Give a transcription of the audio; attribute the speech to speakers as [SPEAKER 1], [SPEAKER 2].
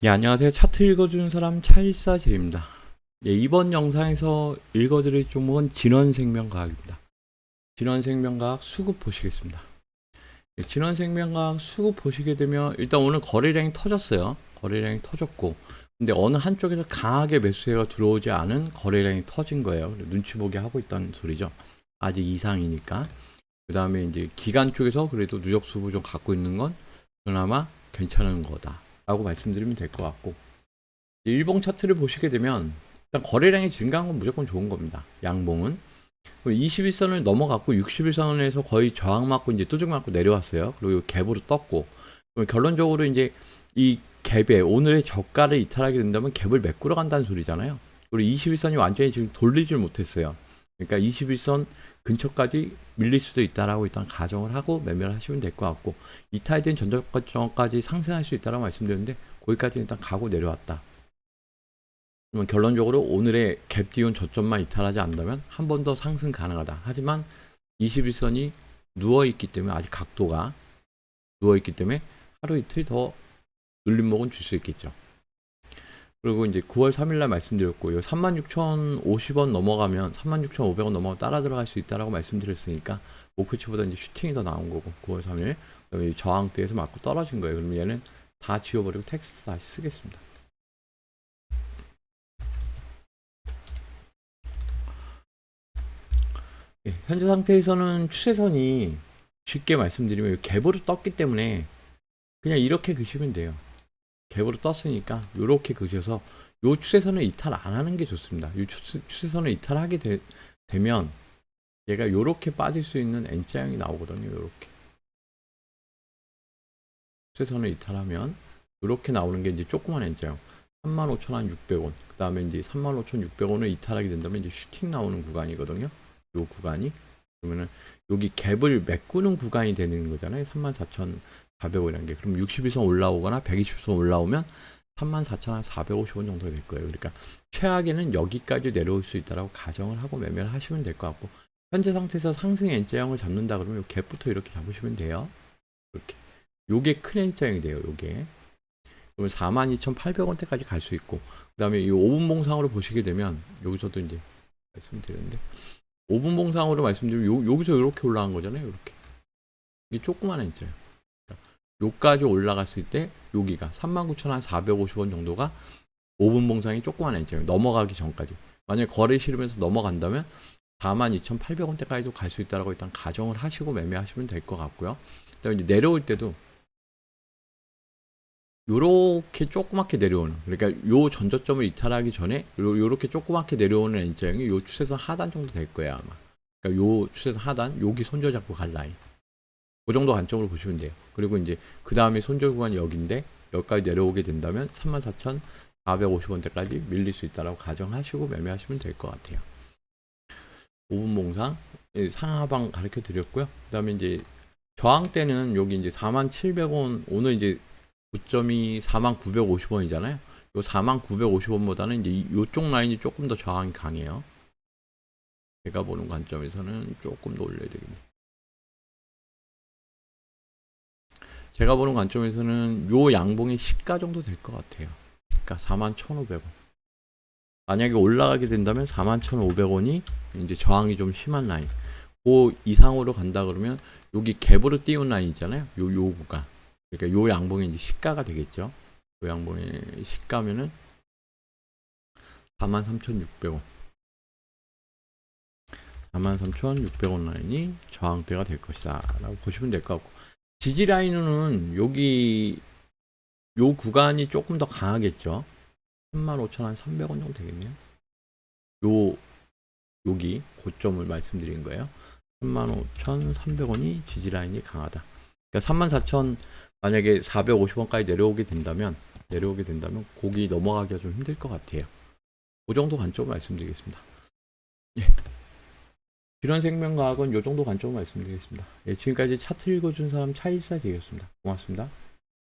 [SPEAKER 1] 네, 안녕하세요. 차트 읽어주는 사람 차일사제입니다. 네, 이번 영상에서 읽어드릴 종목은 진원생명과학입니다. 진원생명과학 수급 보시겠습니다. 네, 진원생명과학 수급 보시게 되면 일단 오늘 거래량이 터졌어요. 거래량이 터졌고 근데 어느 한쪽에서 강하게 매수세가 들어오지 않은 거래량이 터진 거예요. 눈치 보게 하고 있다는 소리죠. 아직 이상이니까. 그 다음에 이제 기간 쪽에서 그래도 누적 수부 좀 갖고 있는 건 그나마 괜찮은 거다. 라고 말씀드리면 될 것 같고 일봉 차트를 보시게 되면 일단 거래량이 증가한 건 무조건 좋은 겁니다. 양봉은 21선을 넘어갔고 61선에서 거의 저항 맞고 이제 뚜둑 맞고 내려왔어요. 그리고 갭으로 떴고 결론적으로 이제 이 갭에 오늘의 저가를 이탈하게 된다면 갭을 메꾸러 간다는 소리잖아요. 그리고 21선이 완전히 지금 돌리질 못했어요. 그러니까 21선 근처까지 밀릴 수도 있다라고 일단 가정을 하고 매매를 하시면 될 것 같고 이탈된 전저가까지 상승할 수 있다라고 말씀드렸는데 거기까지 일단 가고 내려왔다. 그러면 결론적으로 오늘의 갭 띄운 저점만 이탈하지 않는다면 한 번 더 상승 가능하다. 하지만 21선이 누워 있기 때문에 아직 각도가 누워 있기 때문에 하루 이틀 더 눌림목은 줄 수 있겠죠. 그리고 이제 9월 3일날 말씀드렸고, 요 36,050원 넘어가면 36,500원 넘어가 따라 들어갈 수 있다라고 말씀드렸으니까 목표치보다 이제 슈팅이 더 나온 거고 9월 3일 그다음에 이 저항대에서 맞고 떨어진 거예요. 그러면 얘는 다 지워버리고 텍스트 다시 쓰겠습니다. 예, 현재 상태에서는 추세선이 쉽게 말씀드리면 갭으로 떴기 때문에 그냥 이렇게 그시면 돼요. 갭으로 떴으니까 이렇게 그셔서 요 추세선을 이탈 안 하는 게 좋습니다. 이 추세선을 이탈하게 되, 되면 얘가 요렇게 빠질 수 있는 N자형이 나오거든요. 요렇게 추세선을 이탈하면 요렇게 나오는 게 이제 조그만 N자형 35,600원 그 다음에 이제 35,600원을 이탈하게 된다면 이제 슈팅 나오는 구간이거든요. 요 구간이 그러면은 여기 갭을 메꾸는 구간이 되는 거잖아요. 34,400원이라는 게 그럼 61선 올라오거나 120선 올라오면 34,450원 정도 될 거예요. 그러니까 최악에는 여기까지 내려올 수 있다라고 가정을 하고 매매를 하시면 될 것 같고 현재 상태에서 상승 N자형을 잡는다 그러면 요 갭부터 이렇게 잡으시면 돼요. 이렇게 요게 큰 N자형이 돼요. 요게 그러면 42,800원대까지 갈 수 있고 그다음에 이 5분 봉상으로 보시게 되면 여기서도 이제 말씀드렸는데 5분 봉상으로 말씀드리면 요, 여기서 이렇게 올라간 거잖아요. 이렇게 이게 조그만 N자형 요까지 올라갔을 때 여기가 39,450원 정도가 5분 봉상이 조그만 N자형 넘어가기 전까지. 만약에 거래 실으면서 넘어간다면 42,800원대까지도 갈 수 있다라고 일단 가정을 하시고 매매하시면 될 것 같고요. 그다음에 이제 내려올 때도 요렇게 조그맣게 내려오는 그러니까 요 전저점을 이탈하기 전에 요, 요렇게 조그맣게 내려오는 N자형이 요 추세선 하단 정도 될 거예요 아마. 그러니까 요 추세선 하단 여기 손절 잡고 갈 라인 그 정도 관점으로 보시면 돼요 그리고 이제 그 다음에 손절 구간이 여기인데 여기까지 내려오게 된다면 34,450원대까지 밀릴 수 있다라고 가정하시고 매매하시면 될 것 같아요 5분 봉상 예, 상하방 가르쳐 드렸고요 그 다음에 이제 저항 때는 여기 이제 47,000원 오늘 이제 고점이 4950원이잖아요. 요 4950원보다는 이제 이쪽 라인이 조금 더 저항이 강해요. 제가 보는 관점에서는 조금 더 올려야 되겠네. 제가 보는 관점에서는 요 양봉이 시가 정도 될 것 같아요. 그러니까 41,500원. 만약에 올라가게 된다면 41,500원이 이제 저항이 좀 심한 라인. 그 이상으로 간다 그러면 여기 갭으로 띄운 라인 있잖아요. 요, 요 구간. 그러니까 요 양봉이 이제 시가가 되겠죠. 요 양봉의 시가면은 43,600원. 43,600원 라인이 저항대가 될 것이다. 라고 보시면 될 것 같고. 지지 라인은 여기 요 구간이 조금 더 강하겠죠. 35,300원 정도 되겠네요. 요 여기 고점을 말씀드린 거예요. 35,300원이 지지 라인이 강하다. 그러니까 34,000 만약에 450원까지 내려오게 된다면 내려오게 된다면 고기 넘어가기가 좀 힘들 것 같아요. 그 정도 관점을 말씀드리겠습니다. 예. 필원생명과학은 이 정도 관점을 말씀드리겠습니다. 예, 지금까지 차트 읽어준 사람 차일사 되겠습니다. 고맙습니다.